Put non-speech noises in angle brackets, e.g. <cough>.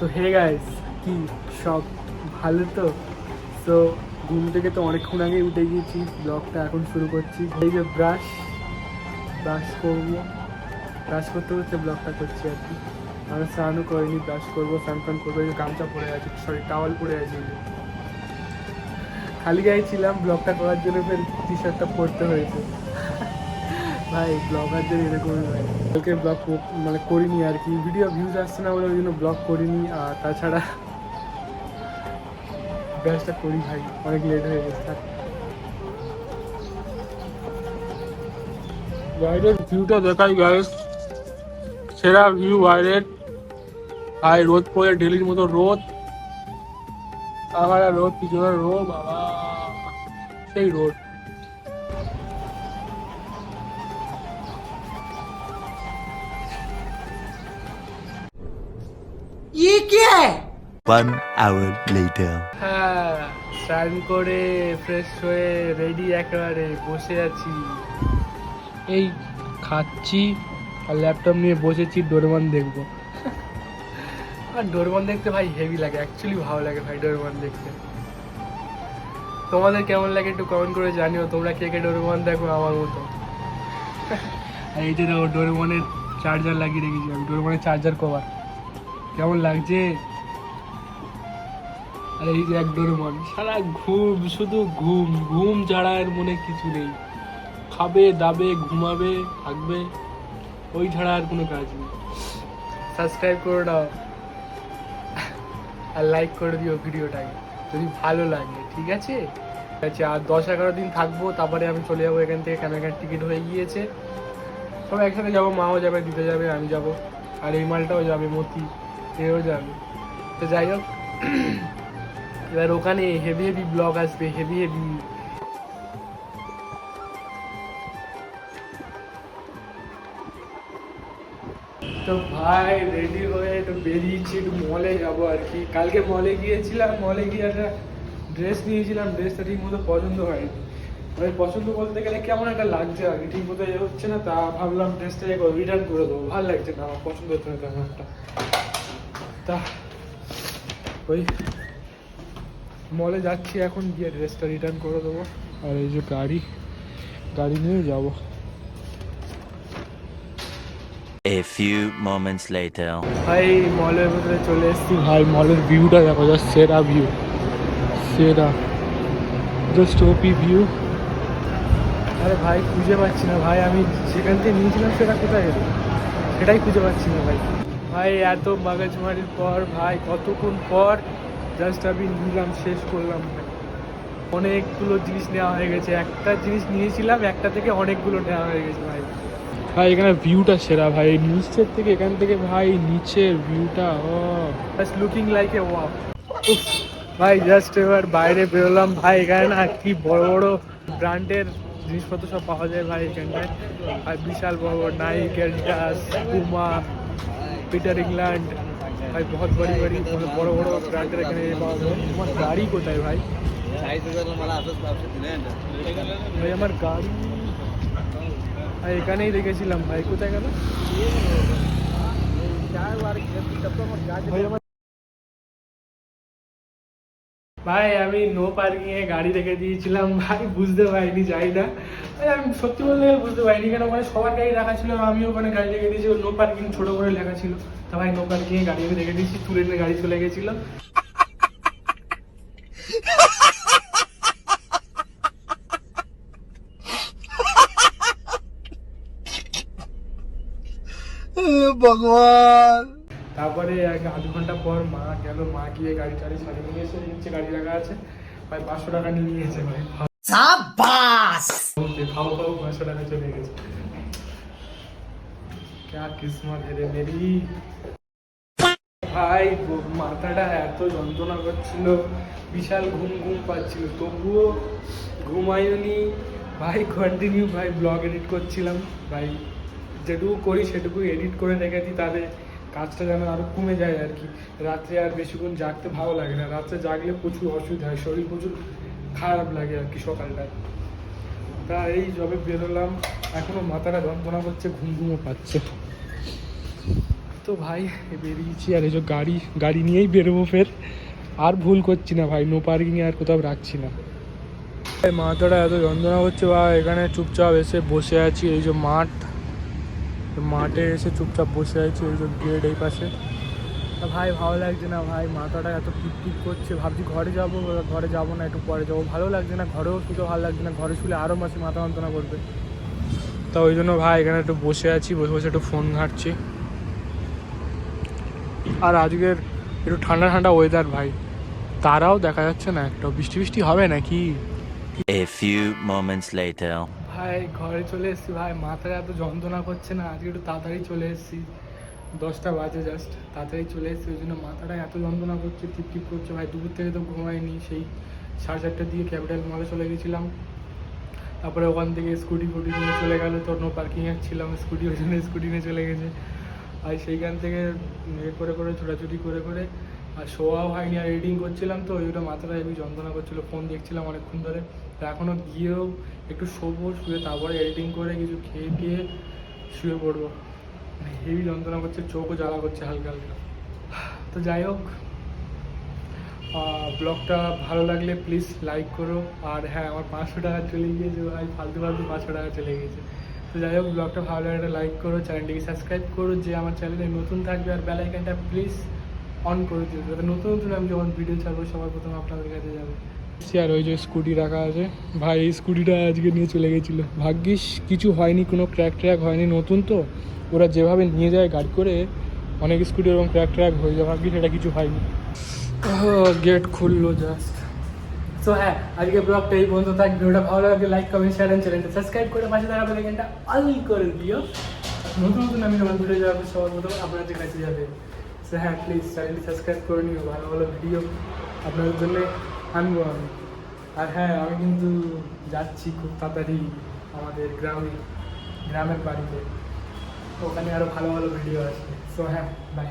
তো hey guys কি সব ভালো তো? তো ঘুম থেকে তো অনেকক্ষণ আগে উঠে গিয়েছি ব্লগটা এখন শুরু করছি। এই যে ব্রাশ ব্রাশ করব। ব্রাশ করতে করতে ব্লগটা করছি আর কি। আমরা স্নানও করিনি ব্রাশ করব, স্নান টান করব, এই গামছা পরে আছে সরি টাওয়াল পরে আছে। খালি গায়ে ছিলাম ব্লগটা করার জন্য ফের টি শার্টটা পরতে হয়েছে। ভাই ব্লগারদের এরকমই ভাই কালকে ব্লগ মানে করিনি আর কি। ভিডিও ভিউজ আসছে না বলে ওই জন্য ব্লগ করিনি। আর তাছাড়া ব্যাসটা করি ভাই, অনেক লেট হয়ে গেছে। বাইরের ভিউটা দেখাই গাইস সেরা ভিউ বাইরের ভাই, রোদ পড়ে, ডেলির মতো রোদ। আবার রোদ পিছনে রোদ, বাবা। সেই রোদ। ये क्या है One hour later. হ্যাঁ স্নান করে ফ্রেশ হয়ে রেডি একেবারে বসে আছি এই খাচ্ছি আর ল্যাপটপ নিয়ে বসেছি ডোরেমন দেখবো আর ডোরেমন দেখতে ভাই হেভি লাগে অ্যাকচুয়ালি ভালো লাগে ভাই ডোরেমন দেখতে তোমাদের কেমন লাগে একটু কমেন্ট করে জানিও তোমরা কে কে ডোরেমন দেখো আমার মতো আর এই যে দেখো ডোরেমনের চার্জার লাগিয়ে রেখেছি আমি ডোরেমনের চার্জার কভার কেমন লাগছে? আর এই যে এক ডোরেমন সারা ঘুম, শুধু ঘুম ঘুম ছাড়া এর মনে কিছু নেই। খাবে, দাবে, ঘুমাবে, থাকবে, ওই ছাড়া আর কোনো কাজ নেই। সাবস্ক্রাইব করে দাও। আর লাইক করে দিও ভিডিওটাকে, যদি ভালো লাগে, ঠিক আছে? ঠিক আছে, আর দশ এগারো দিন থাকব, তারপরে আমি চলে যাব এখান থেকে কেন টিকিট হয়ে গিয়েছে। সবাই একসাথে যাব, মাও যাবে দিতে যাবে, আমি যাব। আর এই মালটাও যাবে, মতি। এও যাবে। তো যাই হোক, এবার ওখানে হেভি হেভি ব্লগ আসবে হেভি হেভি তো ভাই রেডি হয়ে একটু বেরিয়েছি, একটু মলে যাব আর কি। কালকে মলে গিয়েছিলাম মলে গিয়ে একটা ড্রেস নিয়েছিলাম ড্রেসটা ঠিক মতো পছন্দ হয়নি। মানে পছন্দ বলতে গেলে কেমন একটা লাগছে আর কি ঠিক মতো হচ্ছে না, তা ভাবলাম ড্রেসটা রিটার্ন করে দেবো। ভালো লাগছে না, আমার পছন্দ হচ্ছে না তেমন একটা। তা ওই মলে যাচ্ছি এখন গিয়ে ড্রেসটা রিটার্ন করে দেবো। আর এই যে গাড়ি গাড়ি নিয়ে যাব। A few moments later. ভাই মলের ভিতরে চলে এসেছি। ভাই মলের ভিউটা দেখো জাস্ট সেরা ভিউ সেরা। জাস্ট ওপি ভিউ আরে ভাই খুঁজে পাচ্ছি না। ভাই আমি যেখান থেকে নিয়েছিলাম সেটা কোথায় গেল? সেটাই খুঁজে পাচ্ছি না ভাই। ভাই এত মাগাজমারির পর ভাই কতক্ষণ পর? জাস্ট আমি নিলাম শেষ করলাম। ভাই অনেকগুলো জিনিস নেওয়া হয়ে গেছে। একটা জিনিস নিয়েছিলাম একটা থেকে অনেকগুলো নেওয়া হয়ে গেছে ভাই। ভাই এখানে ভিউটা সেরা ভাই। নিচের থেকে এখান থেকে ভাই নিচের ভিউটা ও। Just looking like a wow ভাই জাস্ট এবার বাইরে বেরোলাম। ভাই এখানে না কি বড় বড় ব্র্যান্ডের জিনিসপত্র সব পাওয়া যায় ভাই এখানটায় আর বিশাল বড় বড় Nike Adidas Puma Peter England ভাই বহুত বড়ি বড়ি মানে বড় বড় ব্র্যান্ডের এখানে পাওয়া যায় তোমার গাড়ি কোথায় ভাই ভাই আমার গাড়ি ভাই এখানেই রেখেছিলাম ভাই কোথায় গেল ভাই আমার ভাই, আমি নো পার্কিং এ গাড়ি রেখে দিয়েছিলাম, ভাই, বুঝতে পারিনি যাই না আমি সত্যি বলতে বুঝতে পারিনি, কেন ওখানে সবার গাড়ি রাখা ছিল আমি ওখানে গাড়ি রেখে দিয়েছি নো পার্কিং ছোট করে লেখা ছিল। তা ভাই নো পার্কিং এ গাড়ি আমি রেখে দিয়েছি, তুলে নিয়ে গাড়ি চলে গেছিল। <laughs> Bhagwan. তারপরে এক আধ ঘন্টা পর মা গেল মা গিয়ে গাড়ি টাড়ি সারিয়ে নিয়ে এসে নিচে গাড়ি রাখা আছে ভাই পাঁচশো টাকা নিয়ে নিয়েছে ভাই शाबाश খাও খাও পাঁচশো টাকা চলে গেছে ক্যা কিসমত হে রে মেরি ভাই ব- মাথাটা এত যন্ত্রণা করছিল বিশাল ঘুম ঘুম পাচ্ছিল তবুও ঘুমায়নি ভাই কন্টিনিউ ভাই ব্লগ এডিট করছিলাম ভাই যেটুকু করি সেটুকু এডিট করে রেখেছি তাহলে কাজটা যেন আরও কমে যায় আর কি। রাত্রে আর বেশিক্ষণ জাগতে ভালো লাগে না। রাত্রে জাগলে প্রচুর অসুবিধা হয়, শরীর প্রচুর খারাপ লাগে আর কি সকালটায়। তা এই জবে বেরোলাম, এখনও মাথাটা যন্ত্রণা করছে, ঘুম ঘুমও পাচ্ছে। তো ভাই বেরিয়েছি আর এই যে গাড়ি গাড়ি নিয়েই বেরোবো ফের। আর ভুল করছি না ভাই নো পার্কিংয়ে আর কোথাও রাখছি না। মাথাটা এত যন্ত্রণা হচ্ছে বা এখানে চুপচাপ এসে বসে আছি, এই যে মাঠ। মাঠে এসে চুপচাপ বসে আছি ওই যে গেট এই পাশে। তা ভাই ভালো লাগছে না ভাই? মাথাটা এত টিপ টিপ করছে। ভাবছি ঘরে যাব ঘরে যাব না একটু পরে যাব। ভালো লাগছে না ঘরেও শুতে ভালো লাগছে না ঘরে শুলে আরও মাসে মাথা যন্ত্রণা করবে। তা ওই জন্য ভাই এখানে একটু বসে আছি বসে বসে একটু ফোন ঘাঁটছি। আর আজকের একটু ঠান্ডা ঠান্ডা ওয়েদার ভাই। তারাও দেখা যাচ্ছে না একটা। বৃষ্টি বৃষ্টি হবে নাকি? A few moments later. ভাই, ঘরে চলে এসেছি ভাই। মাথায় এত যন্ত্রণা করছে না, আজকে একটু তাড়াতাড়ি চলে এসেছি। দশটা বাজে জাস্ট তাড়াতাড়ি চলে এসেছি, ওই জন্য মাথাটা এত যন্ত্রণা করছে টিপ টিপ করছে। ভাই, দুপুর থেকে তো ঘুমাইনি, সেই সাড়ে চারটার দিকে ক্যাপিটাল মলে চলে গেছিলাম। তারপরে ওখান থেকে স্কুটি ফুটি নিয়ে চলে গেলো, তো নো পার্কিংয়ে ছিলাম স্কুটি ওই জন্য স্কুটি নিয়ে চলে গেছে। আর সেইখান থেকে ইয়ে করে করে, ছোটাছুটি করে করে, আর শোয়াও হয়নি, আর এডিটিং করছিলাম তো, ওই জন্য মাথাটা হেবি যন্ত্রণা করছিল ফোন দেখছিলাম অনেকক্ষণ ধরে। তো এখনও গিয়েও একটু শোবো, শুয়ে তারপরে এডিটিং করে কিছু খেয়ে দিয়ে শুয়ে পড়ব। হেভি যন্ত্রণা করছে, চোখও জ্বালা করছে হালকা হালকা। তো যাই হোক ব্লগটা ভালো লাগলে প্লিজ লাইক করো। আর হ্যাঁ আমার পাঁচশো টাকা চলে গিয়েছে ভাই, ফালতু ফালতু পাঁচশো টাকা চলে গিয়েছে। তো যাই হোক ব্লগটা ভালো লাগলে লাইক করো চ্যানেলটিকে সাবস্ক্রাইব করো, যে আমার চ্যানেলে নতুন থাকবে আর বেলাইকানটা প্লিজ অন করে দিও। যাতে নতুন নতুন আমি যখন ভিডিও ছাড়বো, সবার প্রথম আপনাদের কাছে যাবে। আর ওই যে স্কুটি রাখা আছে। ভাই, এই স্কুটিটা আজকে নিয়ে চলে গেছিল। ভাগ্যিস কিছু হয়নি, কোনো ক্র্যাক ট্র্যাক হয়নি। নতুন তো। ওরা যেভাবে নিয়ে যায় গাড়ি করে, অনেক স্কুটি এরকম ক্র্যাক ট্র্যাক হয়ে যায়। ভাগ্যিস এটা কিছু হয়নি। গেট খুললো জাস্ট তো হ্যাঁ আজকে ব্লগটা এই পর্যন্ত থাক। ভিডিওটা ভালো লাগলে লাইক কমেন্ট শেয়ার অ্যান্ড চ্যানেলটা সাবস্ক্রাইব করে পাশে থাকা বেলাইকানটা অল করে দিও। নতুন নতুন আমি যখন ভিডিও যাব সবার প্রথম আপনাদের কাছে যাবে। সো হ্যাঁ প্লিজ চ্যানেলটি সাবস্ক্রাইব করে নিও। ভালো ভালো ভিডিও আপনাদের জন্য। আমি। আর হ্যাঁ আমি কিন্তু যাচ্ছি খুব তাড়াতাড়ি আমাদের গ্রামে, গ্রামের বাড়িতে। ওখানে আরও ভালো ভালো ভিডিও আছে সো হ্যাঁ বাই